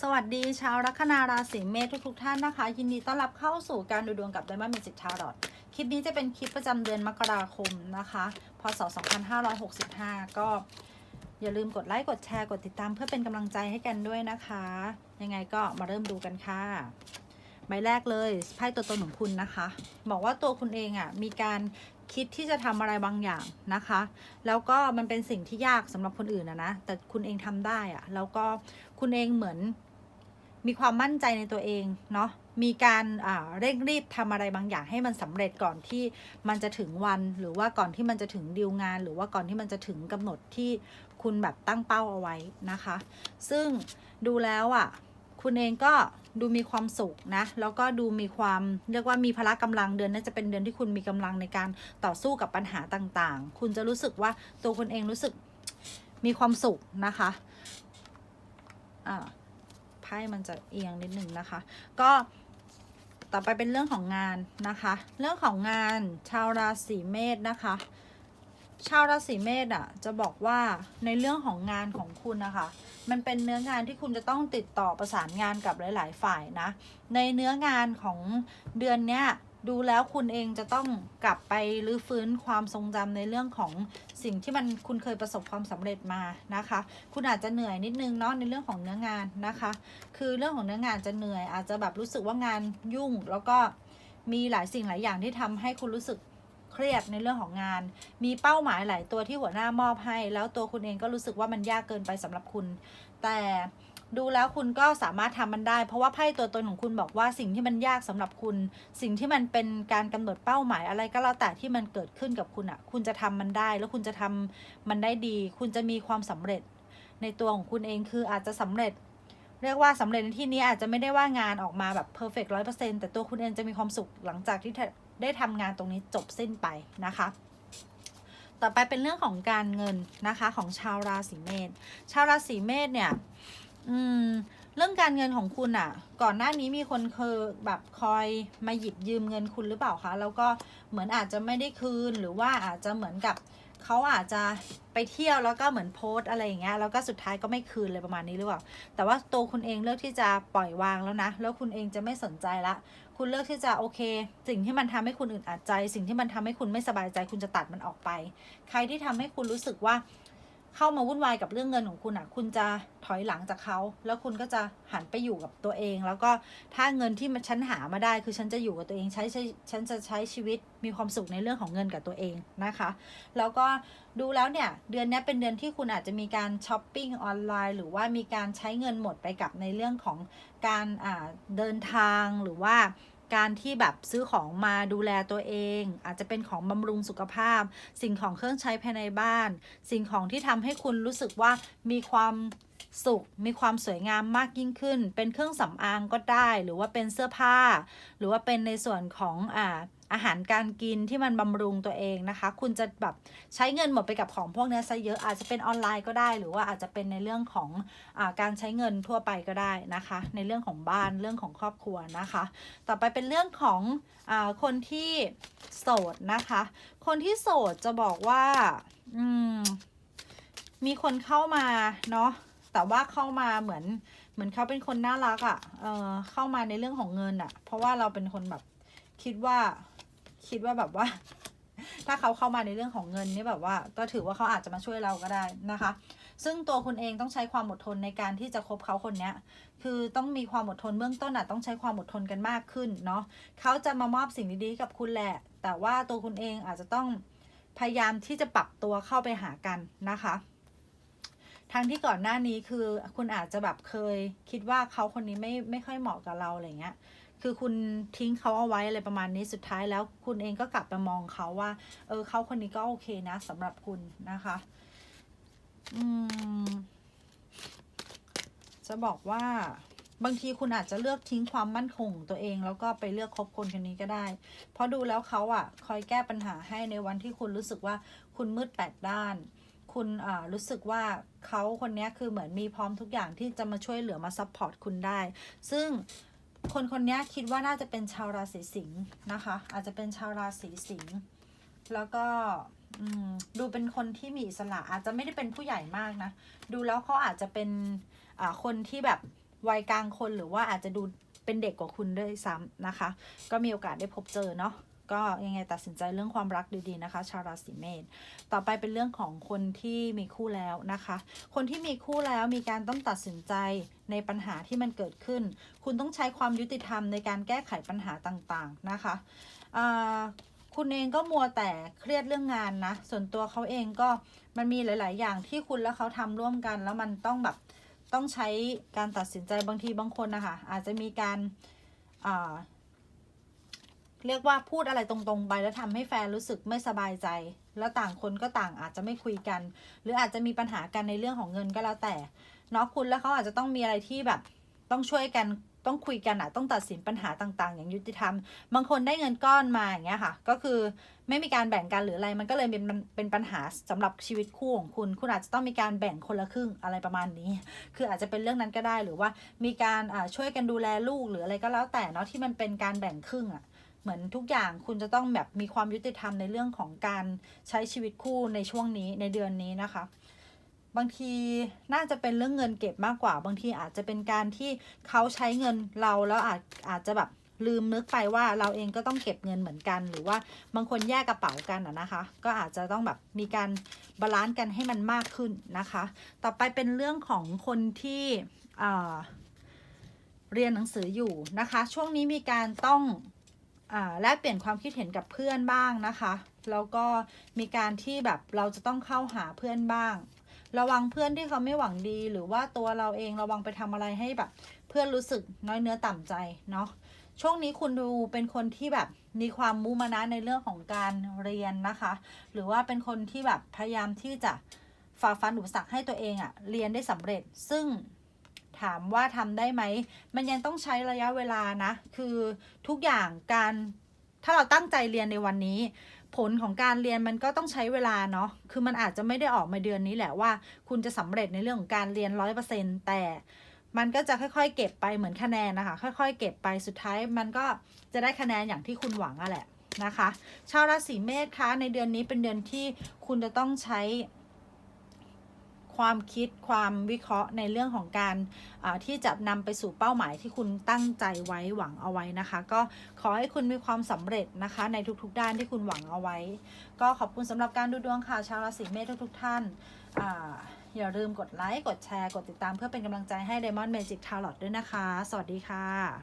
สวัสดีชาวลัคนาราศีเมษทุกๆท่านนะคะ ยินดีต้อนรับเข้าสู่การดูดวงกับไดมอนด์เมจิทาร์ดคลิปนี้จะเป็นคลิปประจำเดือนมกราคมนะคะพศ 2565 ก็อย่าลืมกดไลค์กดแชร์กดติดตามเพื่อเป็นกำลังใจให้กันด้วยนะคะ ยังไงก็มาเริ่มดูกันค่ะใบแรกเลยไพ่ตัวตนของคุณนะคะ บอกว่าตัวคุณเองอะ่ะมีการคิดที่จะทำอะไรบางอย่างนะคะ แล้วก็มันเป็นสิ่งที่ยากสำหรับคนอื่นนะนะ แต่คุณเองทำได้อะ่ะแล้วก็คุณเองเหมือน มีความมั่นใจในตัวเองเนาะมีการเร่งรีบทำอะไรบางอย่างให้มันสำเร็จก่อนที่มันจะถึงวัน หรือว่าก่อนที่มันจะถึงดีลงาน หรือว่าก่อนที่มันจะถึงกำหนดที่คุณแบบตั้งเป้าเอาไว้นะคะ ซึ่งดูแล้วอะ่ะคุณเองก็ดูมีความสุขนะ แล้วก็ดูมีความเรียกว่ามีพละกำลังเดือนนี้จะเป็นเดือนที่คุณมีกำลังในการต่อสู้กับปัญหาต่างๆ คุณจะรู้สึกว่าตัวคุณเองรู้สึกมีความสุขนะคะอ่า พ่มันจะเอียงนิดหนึ่งนะคะ ก็ต่อไปเป็นเรื่องของงานนะคะ เรื่องของงานชาวราศีเมษนะคะ ชาวราศีเมษอะจะบอกว่าในเรื่องของงานของคุณนะคะ มันเป็นเนื้องานที่คุณจะต้องติดต่อประสานงานกับหลาย ๆ ฝ่ายนะ ในเนื้องานของเดือนเนี้ย ดูแล้วคุณเองจะต้องกลับไปรื้อฟื้นความทรงจำในเรื่องของสิ่งที่มันคุณเคยประสบความสำเร็จมานะคะ คุณอาจจะเหนื่อยนิดนึงเนาะในเรื่องของเนื้องานนะคะ คือเรื่องของเนื้องานจะเหนื่อย อาจจะแบบรู้สึกว่างานยุ่ง แล้วก็มีหลายสิ่งหลายอย่างที่ทำให้คุณรู้สึกเครียดในเรื่องของงาน มีเป้าหมายหลายตัวที่หัวหน้ามอบให้ แล้วตัวคุณเองก็รู้สึกว่ามันยากเกินไปสำหรับคุณ แต่ ดูแล้วคุณก็สามารถทำมันได้ เพราะว่าไพ่ตัวตนของคุณบอกว่าสิ่งที่มันยากสำหรับคุณ สิ่งที่มันเป็นการกำหนดเป้าหมายอะไรก็แล้วแต่ที่มันเกิดขึ้นกับคุณอะ่ะ คุณจะทำมันได้ แล้วคุณจะทำมันได้ดี คุณจะมีความสำเร็จ ในตัวของคุณเองคืออาจจะสำเร็จ เรียกว่าสำเร็จในที่นี้อาจจะไม่ได้ว่างานออกมาแบบเพอร์เฟกต์ร้อยเปอร์เซ็นต์แต่ตัวคุณเองจะมีความสุขหลังจากที่ได้ทำงานตรงนี้จบสิ้นไปนะคะต่อไปเป็นเรื่องของการเงินนะคะของชาวราศีเมษ ชาวราศีเมษเนี่ย อืม เรื่องการเงินของคุณอะ่ะ ก่อนหน้านี้มีคนเคยแบบคอยมาหยิบยืมเงินคุณหรือเปล่าคะ แล้วก็เหมือนอาจจะไม่ได้คืน หรือว่าอาจจะเหมือนกับเขาอาจจะไปเที่ยวแล้วก็เหมือนโพสต์อะไรอย่างเงี้ย แล้วก็สุดท้ายก็ไม่คืนเลยประมาณนี้หรือเปล่า แต่ว่าตัวคุณเองเลือกที่จะปล่อยวางแล้วนะ แล้วคุณเองจะไม่สนใจละ คุณเลือกที่จะโอเค สิ่งที่มันทำให้คุณอึดอัดใจ สิ่งที่มันทำให้คุณไม่สบายใจ คุณจะตัดมันออกไป ใครที่ทำให้คุณรู้สึกว่า เข้ามาวุ่นวายกับเรื่องเงินของคุณอะ คุณจะถอยหลังจากเขา แล้วคุณก็จะหันไปอยู่กับตัวเอง แล้วก็ถ้าเงินที่มันฉันหามาได้ คือฉันจะอยู่กับตัวเองใช้ใช้ฉันจะใช้ชีวิตมีความสุขในเรื่องของเงินกับตัวเองนะคะ แล้วก็ดูแล้วเนี่ย เดือนนี้เป็นเดือนที่คุณอาจจะมีการช้อปปิ้งออนไลน์ หรือว่ามีการใช้เงินหมดไปกับในเรื่องของการอ่าเดินทางหรือว่า การที่แบบซื้อของมาดูแลตัวเอง อาจจะเป็นของบำรุงสุขภาพ สิ่งของเครื่องใช้ภายในบ้าน สิ่งของที่ทำให้คุณรู้สึกว่ามีความสุขมีความสวยงามมากยิ่งขึ้น เป็นเครื่องสำอางก็ได้ หรือว่าเป็นเสื้อผ้า หรือว่าเป็นในส่วนของอ่า อาหารการกินที่มันบำรุงตัวเองนะคะ คุณจะแบบใช้เงินหมดไปกับของพวกนี้ซะเยอะอาจจะเป็นออนไลน์ก็ได้ หรือว่าอาจจะเป็นในเรื่องของอการใช้เงินทั่วไปก็ได้นะคะ ในเรื่องของบ้านเรื่องของครอบครัวนะคะ ต่อไปเป็นเรื่องของอคนที่โสดนะคะ คนที่โสดจะบอกว่าอืมมีคนเข้ามาเนาะแต่ว่าเข้ามาเหมือนเหมือนเขาเป็นคนน่ารักอะ่ะ เออเข้ามาในเรื่องของเงินอะ่ะ เพราะว่าเราเป็นคนแบบคิดว่า คิดว่าแบบว่า ถ้าเขาเข้ามาในเรื่องของเงินนี่แบบว่า ก็ถือว่าเขาอาจจะมาช่วยเราก็ได้นะคะ ซึ่งตัวคุณเองต้องใช้ความอดทนในการที่จะคบเขาคนเนี้ย คือต้องมีความอดทนเบื้องต้นอะต้องใช้ความอดทนกันมากขึ้นเนาะเขาจะมามอบสิ่งดีๆกับคุณแหละ แต่ว่าตัวคุณเองอาจจะต้องพยายามที่จะปรับตัวเข้าไปหากันนะคะทั้งที่ก่อนหน้านี้คือคุณอาจจะแบบเคยคิดว่าเขาคนนี้ไม่ไม่ค่อยเหมาะกับเราอะไรเงี้ย คือคุณทิ้งเขาเอาไว้อะไรประมาณนี้สุดท้ายแล้วคุณเองก็กลับมามองเขาว่า เออเขาคนนี้ก็โอเคนะสำหรับคุณนะคะ อืม จะบอกว่า บางทีคุณอาจจะเลือกทิ้งความมั่นคงของตัวเอง แล้วก็ไปเลือกคบคนคนนี้ก็ได้ เพราะดูแล้วเขาอะ คอยแก้ปัญหาให้ในวันที่คุณรู้สึกว่าคุณมืดแปดด้านคุณอ่ารู้สึกว่าเขาคนนี้คือเหมือนมีพร้อมทุกอย่างที่จะมาช่วยเหลือมาซัพพอร์ตคุณได้ ซึ่ง คนคนนี้คิดว่าน่าจะเป็นชาวราศีสิงห์นะคะ อาจจะเป็นชาวราศีสิงห์แล้วก็ดูเป็นคนที่มีอิสระอาจจะไม่ได้เป็นผู้ใหญ่มากนะ ดูแล้วเขาอาจจะเป็นคนที่แบบวัยกลางคนหรือว่าอาจจะดูเป็นเด็กกว่าคุณด้วยซ้ำนะคะ ก็มีโอกาสได้พบเจอเนาะ ก็ยังไงตัดสินใจเรื่องความรักดีๆนะคะ ชาวราศีเมษต่อไปเป็นเรื่องของคนที่มีคู่แล้วนะคะ คนที่มีคู่แล้วมีการต้องตัดสินใจในปัญหาที่มันเกิดขึ้น คุณต้องใช้ความยุติธรรมในการแก้ไขปัญหาต่างๆนะคะคุณเองก็มัวแต่เครียดเรื่องงานนะ ส่วนตัวเขาเองก็มันมีหลาย ๆ อย่างที่คุณและเขาทำร่วมกัน แล้วมันต้องแบบต้องใช้การตัดสินใจบางทีบางคนนะคะอาจจะมีการ เรียกว่าพูดอะไรตรงๆไปแล้วทำให้แฟนรู้สึกไม่สบายใจ แล้วต่างคนก็ต่างอาจจะไม่คุยกัน หรืออาจจะมีปัญหากันในเรื่องของเงินก็แล้วแต่เนาะคุณแล้วเขาอาจจะต้องมีอะไรที่แบบต้องช่วยกันต้องคุยกันอะต้องตัดสินปัญหาต่างๆ อย่างยุติธรรม บางคนได้เงินก้อนมาอย่างเงี้ยค่ะ ก็คือไม่มีการแบ่งกันหรืออะไร มันก็เลยเป็นเป็นปัญหาสำหรับชีวิตคู่ของคุณ คุณอาจจะต้องมีการแบ่งคนละครึ่งอะไรประมาณนี้ คืออาจจะเป็นเรื่องนั้นก็ได้หรือว่ามีการช่วยกันดูแลลูกหรืออะไรก็แล้วแต่เนาะที่มันเป็นการแบ่งครึ่งอะ เหมือนทุกอย่างคุณจะต้องแบบมีความยุติธรรมในเรื่องของการใช้ชีวิตคู่ในช่วงนี้ในเดือนนี้นะคะ บางทีน่าจะเป็นเรื่องเงินเก็บมากกว่า บางทีอาจจะเป็นการที่เขาใช้เงินเราแล้วอาจอาจจะแบบลืมนึกไปว่าเราเองก็ต้องเก็บเงินเหมือนกัน หรือว่าบางคนแยกกระเป๋ากันอะนะคะ ก็อาจจะต้องแบบมีการบาลานซ์กันให้มันมากขึ้นนะคะ ต่อไปเป็นเรื่องของคนที่เรียนหนังสืออยู่นะคะ ช่วงนี้มีการต้อง แลกเปลี่ยนความคิดเห็นกับเพื่อนบ้างนะคะ แล้วก็มีการที่แบบเราจะต้องเข้าหาเพื่อนบ้าง ระวังเพื่อนที่เขาไม่หวังดี หรือว่าตัวเราเองระวังไปทำอะไรให้แบบ เพื่อนรู้สึกน้อยเนื้อต่ำใจเนาะช่วงนี้คุณดูเป็นคนที่แบบมีความมุมานะในเรื่องของการเรียนนะคะ หรือว่าเป็นคนที่แบบพยายามที่จะฝ่าฟันอุปสรรคให้ตัวเองอะเรียนได้สำเร็จ ซึ่ง ถามว่าทำได้ไหม มันยังต้องใช้ระยะเวลานะ คือทุกอย่างการถ้าเราตั้งใจเรียนในวันนี้ ผลของการเรียนมันก็ต้องใช้เวลาเนาะ คือมันอาจจะไม่ได้ออกมาเดือนนี้แหละว่า คุณจะสำเร็จในเรื่องของการเรียนร้อยเปอร์เซ็นแต่มันก็จะค่อยๆ เก็บไปเหมือนคะแนนนะคะ ค่อยๆ เก็บไปสุดท้ายมันก็จะได้คะแนนอย่างที่คุณหวังอะแหละนะคะ ชาวราศีเมษคะในเดือนนี้เป็นเดือนที่คุณจะต้องใช้ ความคิดความวิเคราะห์ในเรื่องของการที่จะนำไปสู่เป้าหมายที่คุณตั้งใจไว้หวังเอาไว้นะคะ ก็ขอให้คุณมีความสำเร็จนะคะในทุกๆด้านที่คุณหวังเอาไว้ ก็ขอบคุณสำหรับการดูดวงค่ะชาวราศีเมษทุกๆท่านออย่าลืมกดไลค์ กดแชร์ กดติดตามเพื่อเป็นกำลังใจให้ Diamond Magic Tarot ด้วยนะคะ สวัสดีค่ะ